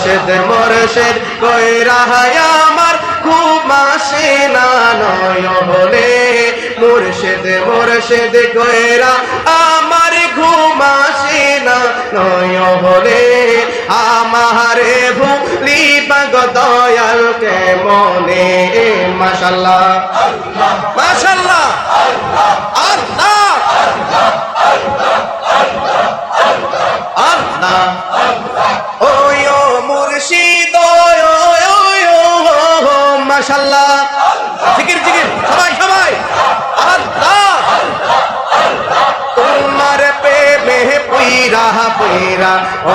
মোরশেদ মোরশেদ, কইরা আমার, ঘুম আসে না নয় হলে। মোরশেদ মোরশেদ, কইরা আমার, ঘুম আসে না নয় হলে। আমারে ভুলি পাগ দয়াল কে মনে মাশাল্লাহ। মাশাল্লাহ। মাশাল্লাহ জিকির জিকির। সবাই সবাই। তোমার প্রেমে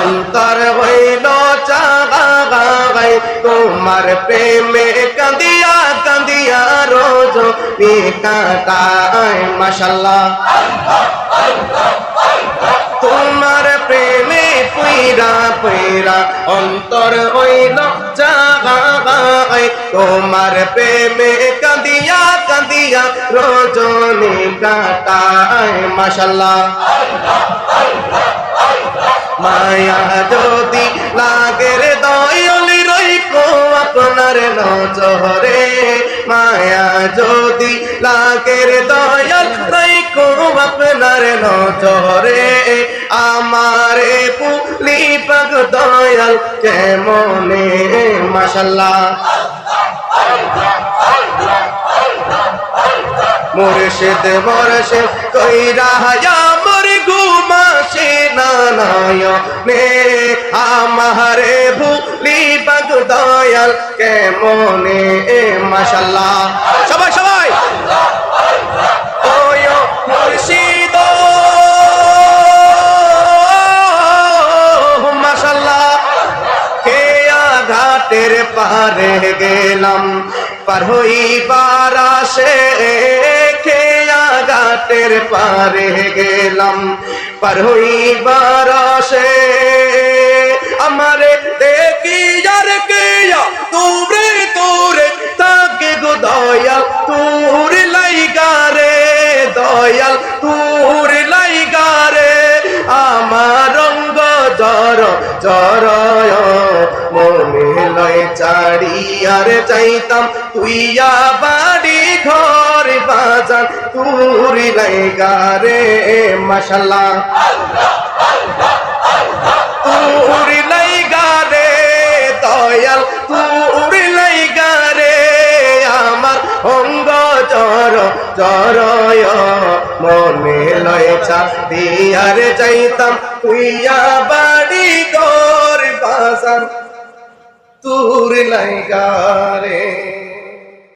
অন্তর হইল চাগাই তোমার প্রেমে কান্দিয়া কান্দিয়া রোজ মাশাল্লাহ তোমার প্রেমে পুইরা পুইরা অন্তর হইল জাগাই তোমার প্রেমে কান্দিয়া কান্দিয়া রজনী কাটায় মাশাল্লাহ। মায়া যদি লাগের দয়লি রইকো আপনার নজরে, মায়া যদি লাগের দয়াল রইকো আপনার নজরে, আমারে পুলি পাগ দয়াল কেমনে, মাশাল্লাহ। মুর্শিদ মুর্শিদ কইরা আমার ঘুমাসে না নে। আমারে ভুলি বাগ দয়াল কেমনে মাশাল্লাহ? ঘাটের পারে গেলাম। পার হইবার আসে খেয়া ঘাটের পারে গেলাম। পার হইবার আসে আমারে দেখি যার কেয়া তাকে গো দয়াল তোর লাইগারে দয়াল আমার রঙ্গ জর জরয় মনে লয় চাড়িয়ার চাইতাম তুইয়া বাড়ি ঘর বাজান, তুরি লাইগারে, মাশাল্লাহ। তুরি লাইগারে দয়াল, তুরি লাইগারে আমার অঙ্গ জর জরয় মনে লয় চা দিয়ার যাইতাম, তুইয়া বাড়ি ঘর বাজার তোরে লাইগা রে।